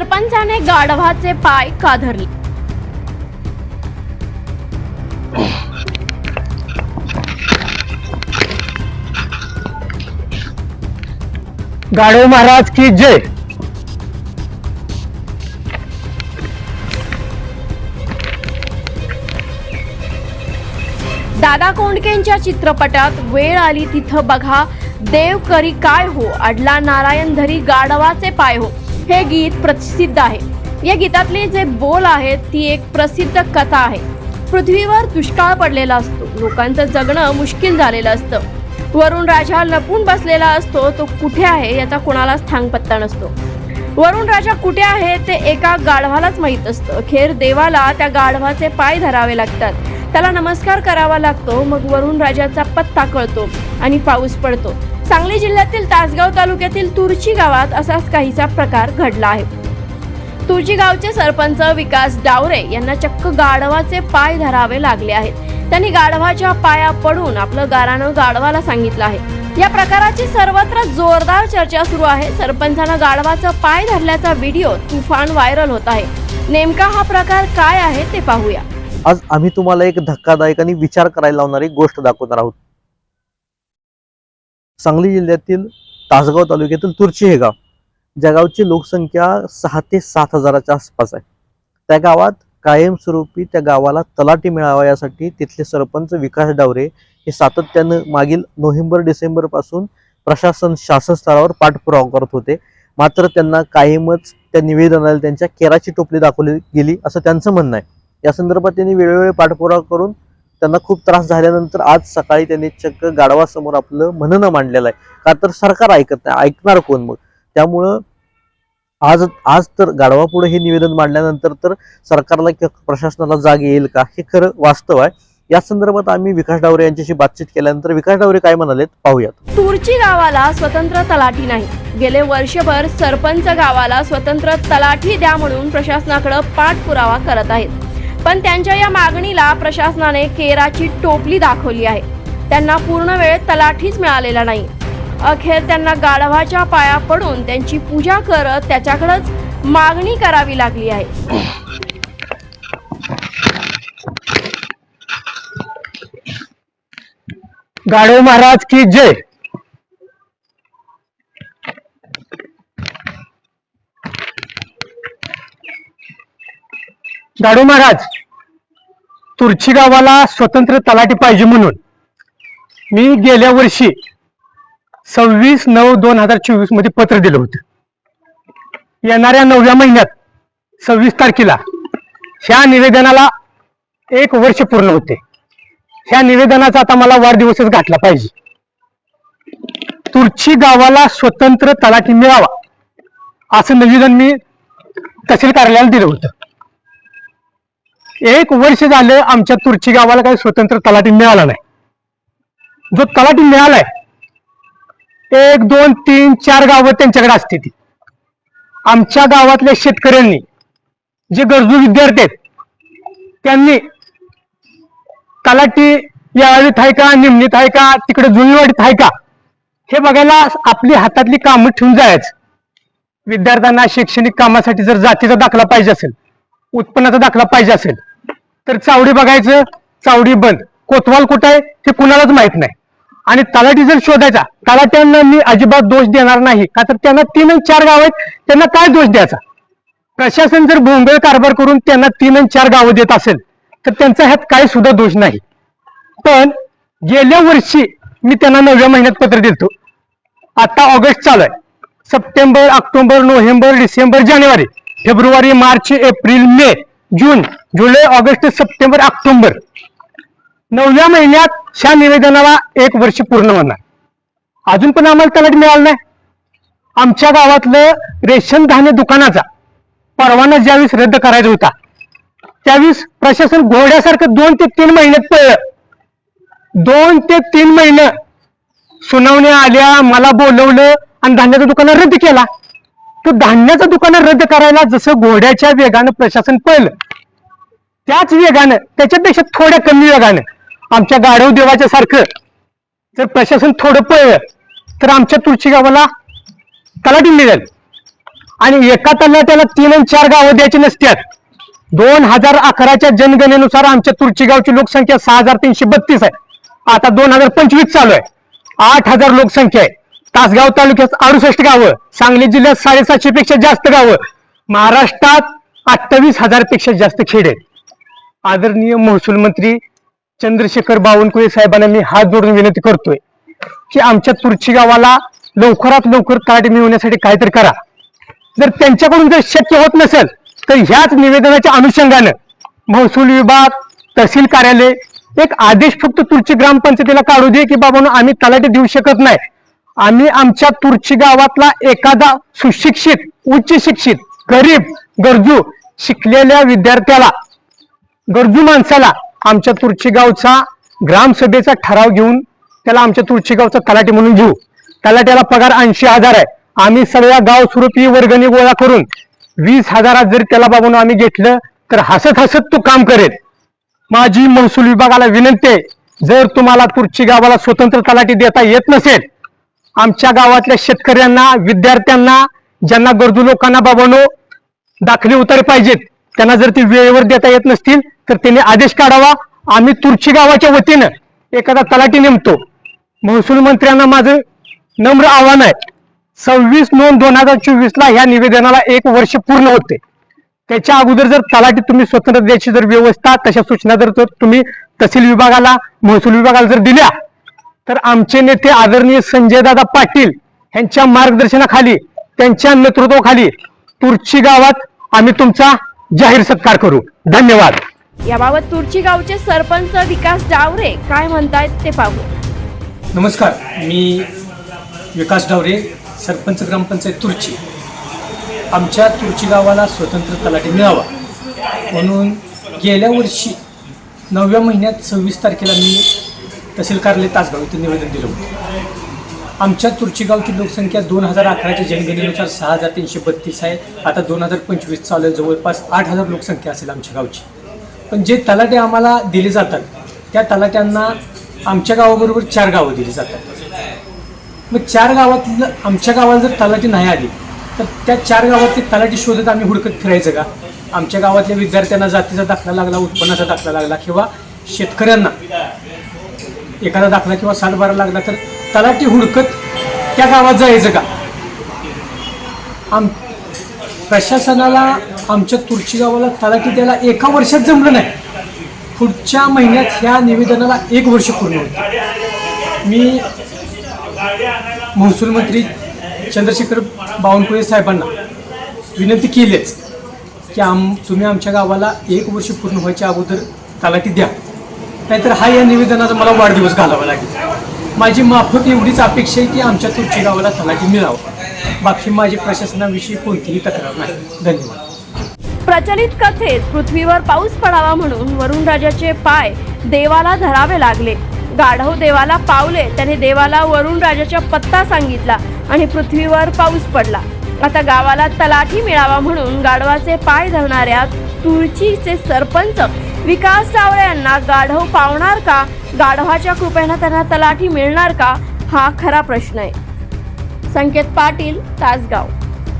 सरपंचाने गाढवाचे पाय का धरले गाडव महाराज की जय. दादा कोंडकेंच्या चित्रपटात वेळ आली तिथं बघा देव करी काय हो अडला नारायण धरी गाढवाचे पाय हो. हे गीत प्रसिद्ध आहे. या गीतातले जे बोल आहेत ती एक प्रसिद्ध कथा आहे. पृथ्वीवर दुष्काळ पडलेला असतो. लोकांचं जगणं मुश्किल झालेलं असतं. वरुण राजा लपून बसलेला असतो. तो कुठे आहे याचा कोणालाच थांगपत्ता नसतो. वरुण राजा कुठे आहे ते एका गाढवालाच माहीत असतं. खेर देवाला त्या गाढवाचे पाय धरावे लागतात. त्याला नमस्कार करावा लागतो. मग वरुण राजाचा पत्ता कळतो आणि पाऊस पडतो. सांगली जिल्ह्यातील तासगाव तालुक्यातील तुरची गावात असाच काहीसा प्रकार घडला आहे. तुळची गावचे सरपंच विकास डावरे यांना चक्क गाढवाचे पाय धरावे लागले आहेत. त्यांनी गाढवाच्या पाया पडून आपलं गारानं गाढवाला सांगितलं आहे. या प्रकाराची सर्वत्र जोरदार चर्चा सुरू आहे. सरपंचानं गाढवाचा पाय धरल्याचा व्हिडिओ तुफान व्हायरल होत आहे. नेमका हा प्रकार काय आहे ते पाहूया. आज आम्ही तुम्हाला एक धक्कादायक आणि विचार करायला लावणारी गोष्ट दाखवणार आहोत. सांगली जिल्ह्यातील तासगाव तालुक्यातील तुर्ची हे गाव. ज्या गावची लोकसंख्या सहा ते सात हजाराच्या आसपास आहे. त्या गावात कायमस्वरूपी त्या गावाला तलाठी मिळावा यासाठी तिथले सरपंच विकास डावरे हे सातत्यानं मागील नोव्हेंबर डिसेंबरपासून प्रशासन शासन स्तरावर पाठपुरावा करत होते. मात्र त्यांना कायमच त्या निवेदनाला त्यांच्या केराची टोपली दाखवली गेली असं त्यांचं म्हणणं आहे. या संदर्भात त्यांनी वेळोवेळी पाठपुरावा करून त्यांना खूप त्रास झाल्यानंतर आज सकाळी त्यांनी चक्क गाढवासमोर आपलं म्हणणं मांडलेलं आहे. का तर सरकार ऐकत नाही. ऐकणार कोण मग? त्यामुळं आज आज तर गाढवापुढे हे निवेदन मांडल्यानंतर तर सरकारला किंवा प्रशासनाला जाग येईल का? हे खरं वास्तव आहे. या संदर्भात आम्ही विकास डावरे यांच्याशी बातचीत केल्यानंतर विकास डावरे काय म्हणालेत पाहूयात. तुरची गावाला स्वतंत्र तलाठी नाही. गेले वर्षभर सरपंच गावाला स्वतंत्र तलाठी द्या म्हणून प्रशासनाकडे पाठपुरावा करत आहेत. पण त्यांच्या या मागणीला प्रशासनाने केराची टोपली दाखवली आहे. त्यांना पूर्ण वेळ तलाठीच मिळालेला नाही. अखेर त्यांना गाढवाच्या पाया पडून त्यांची पूजा करत त्याच्याकडंच मागणी करावी लागली आहे. गाढव महाराज की जय. दाडू महाराज तुर्ची गावाला स्वतंत्र तलाठी पाहिजे म्हणून मी गेल्या वर्षी सव्वीस नऊ दोन हजार चोवीसमध्ये पत्र दिलं होतं. येणाऱ्या नवव्या महिन्यात सव्वीस तारखेला ह्या निवेदनाला एक वर्ष पूर्ण होते. ह्या निवेदनाचा आता मला वाढदिवसच गाठला पाहिजे. तुर्ची गावाला स्वतंत्र तलाठी मिळावा असं निवेदन मी तहसील कार्यालयाला दिलं होतं. एक वर्ष झालं आमच्या तुर्ची गावाला काही स्वतंत्र तलाठी मिळाला नाही. जो तलाठी मिळालाय एक दोन तीन चार गावं त्यांच्याकडे असते ती. आमच्या गावातल्या शेतकऱ्यांनी जे गरजू विद्यार्थी आहेत त्यांनी तलाठी याळीत आहे का निमणीत आहे का तिकडे जुनीवाडीत आहे का हे बघायला आपली हातातली कामं ठेवून जायच. विद्यार्थ्यांना शैक्षणिक कामासाठी जर जातीचा दाखला पाहिजे असेल उत्पन्नाचा दाखला पाहिजे असेल तर चावडी बघायचं चावडी बंद. कोतवाल कुठं आहे ते कुणालाच माहीत नाही. आणि तलाठी जर शोधायचा तलाट्यांना मी अजिबात दोष देणार नाही. का तर त्यांना तीन आणि चार गाव आहेत त्यांना काय दोष द्यायचा? प्रशासन जर भोंगळ कारभार करून त्यांना तीन आणि चार गावं देत असेल तर त्यांचा ह्यात काही सुद्धा दोष नाही. पण गेल्या वर्षी मी त्यांना नवव्या महिन्यात पत्र दिलतो आता ऑगस्ट चालू आहे. सप्टेंबर ऑक्टोबर नोव्हेंबर डिसेंबर जानेवारी फेब्रुवारी मार्च एप्रिल मे जून जुलै ऑगस्ट सप्टेंबर ऑक्टोबर. नवव्या महिन्यात ह्या निवेदनाला एक वर्ष पूर्ण होणार. अजून पण आम्हाला तलाट मिळाला नाही. आमच्या गावातलं रेशन धान्य दुकानाचा परवाना ज्यावेळेस रद्द करायचा होता त्यावेळेस प्रशासन घोड्यासारखं दोन ते तीन महिन्यात पळलं. दोन ते तीन महिने सुनावण्या आल्या मला बोलवलं आणि धान्याचं दुकान रद्द केला. तो धान्याचं दुकान रद्द करायला जसं घोड्याच्या वेगानं प्रशासन पळलं त्याच वेगानं त्याच्यापेक्षा थोड्या कमी वेगानं. आमच्या गाढव देवाच्या सारखं. जर प्रशासन थोडं पळलं तर आमच्या तुळशी गावाला तलाठी मिळेल. आणि एका तलाट्याला तीन आणि चार गावं द्यायची नसत्यात. दोन हजार अकराच्या जनगणनेनुसार आमच्या तुळशी गावची लोकसंख्या सहा हजार तीनशे बत्तीस आहे. आता दोन हजार पंचवीस चालू आहे. आठ हजार लोकसंख्या आहे. तासगाव तालुक्यात अडुसष्ट गावं सांगली जिल्ह्यात साडेसातशे पेक्षा जास्त गावं. महाराष्ट्रात अठ्ठावीस हजारपेक्षा जास्त खेड आहेत. आदरणीय महसूल मंत्री चंद्रशेखर बावनकुळे साहेबांना मी हात जोडून विनंती करतोय की आमच्या तुरची गावाला लवकरात लवकर कार्ड मिळवण्यासाठी काहीतरी करा. जर त्यांच्याकडून जर शक्य होत नसेल तर ह्याच निवेदनाच्या अनुषंगानं महसूल विभाग तहसील कार्यालय एक आदेश फक्त तुरची ग्रामपंचायतीला काढू दे की बाबा आम्ही तलाठी देऊ शकत नाही. आम्ही आमच्या तुरची गावातला एखादा सुशिक्षित उच्च शिक्षित गरीब गरजू शिकलेल्या विद्यार्थ्याला गरजू माणसाला आमच्या तुळशीगावचा ग्रामसभेचा ठराव घेऊन त्याला आमच्या तुळशीगावचा तलाठी म्हणून घेऊ. तलाट्याला पगार ऐंशी हजार आहे. आम्ही सगळ्या गाव स्वरूपी वर्गणी गोळा करून वीस हजारात जर त्याला बाबून आम्ही घेतलं तर हसत हसत तो काम करेल. माझी महसूल विभागाला विनंती आहे जर तुम्हाला तुळशी गावाला स्वतंत्र तलाठी देता येत नसेल आमच्या गावातल्या शेतकऱ्यांना विद्यार्थ्यांना ज्यांना गरजू लोकांना बाबांनो दाखले उतारे पाहिजेत. त्यांना जर ते वेळेवर देता येत नसतील तर त्यांनी आदेश काढावा. आम्ही तुरची गावाच्या वतीनं एखादा तलाठी नेमतो. महसूल मंत्र्यांना माझं नम्र आव्हान आहे. सव्वीस नोंद दोन हजार चोवीस ला ह्या निवेदनाला एक वर्ष पूर्ण होते. त्याच्या अगोदर जर तलाठी तुम्ही स्वतंत्र द्यायची जर व्यवस्था तशा सूचना जर तुम्ही तहसील विभागाला महसूल विभागाला जर दिल्या तर आमचे नेते आदरणीय संजय दादा पाटील यांच्या मार्गदर्शनाखाली त्यांच्या नेतृत्वाखाली तुरची गावात आम्ही तुमचा जाहीर सत्कार करू. धन्यवाद. याबाबत तुरची गावचे सरपंच विकास डावरे काय म्हणतायत ते पाहू. नमस्कार मी विकास डावरे सरपंच ग्रामपंचायत तुर्ची. आमच्या तुर्ची गावाला स्वतंत्र तलाठी मिळावा. म्हणून गेल्या वर्षी नवव्या महिन्यात सव्वीस तारखेला मी तहसील कार्यालय तासगाव इथं निवेदन दिलं होतं. आमच्या तुर्चीगावची लोकसंख्या दोन हजार अकराच्या जनगणनेनुसार सहा हजार तीनशे बत्तीस आहे. आता दोन हजार पंचवीस चालू आहे जवळपास आठ हजार लोकसंख्या असेल आमच्या गावची. पण जे तलाटे आम्हाला दिले जातात त्या तलाट्यांना आमच्या गावाबरोबर चार गावं दिली जातात. मग चार गावातलं आमच्या गावाला जर तलाठी नाही आली तर त्या चार गावातली तलाठी शोधत आम्ही हुडकत फिरायचं का? आमच्या गावातल्या विद्यार्थ्यांना जातीचा दाखला लागला उत्पन्नाचा दाखला लागला किंवा शेतकऱ्यांना एखादा दाखला किंवा सातबारा लागला तर तलाठी हुडकत त्या गावात जायचं का? आम प्रशासनाला आमच्या तुळशी गावाला तलाठी द्यायला एका वर्षात जमलं नाही. पुढच्या महिन्यात ह्या निवेदनाला एक वर्ष पूर्ण होतं मी महसूल मंत्री चंद्रशेखर बावनकुळे साहेबांना विनंती केलीच की आम तुम्ही आमच्या गावाला एक वर्ष पूर्ण व्हायच्या अगोदर तलाठी द्या. नाहीतर हा या निवेदनाचा मला वाढदिवस घालावा लागेल. माझी माफक एवढीच अपेक्षा आहे की आमच्या तुमची गावाला तलाठी मिळावं. बाकी माझी प्रशासनाविषयी कोणतीही तक्रार नाही. धन्यवाद. प्रचलित कथेत पृथ्वीवर पाऊस पडावा म्हणून वरुण राजाचे पाय देवाला धरावे लागले. गाढव देवाला पावले त्याने देवाला वरुण राजाचा पत्ता सांगितला आणि पृथ्वीवर पाऊस पडला. आता गावाला तलाठी मिळावा म्हणून गाढवाचे पाय धरणाऱ्या तुळचीचे सरपंच विकास टावळे यांना गाढव पावणार का? गाढवाच्या कृपेनं त्यांना तलाठी मिळणार का? हा खरा प्रश्न आहे. संकेत पाटील तासगाव.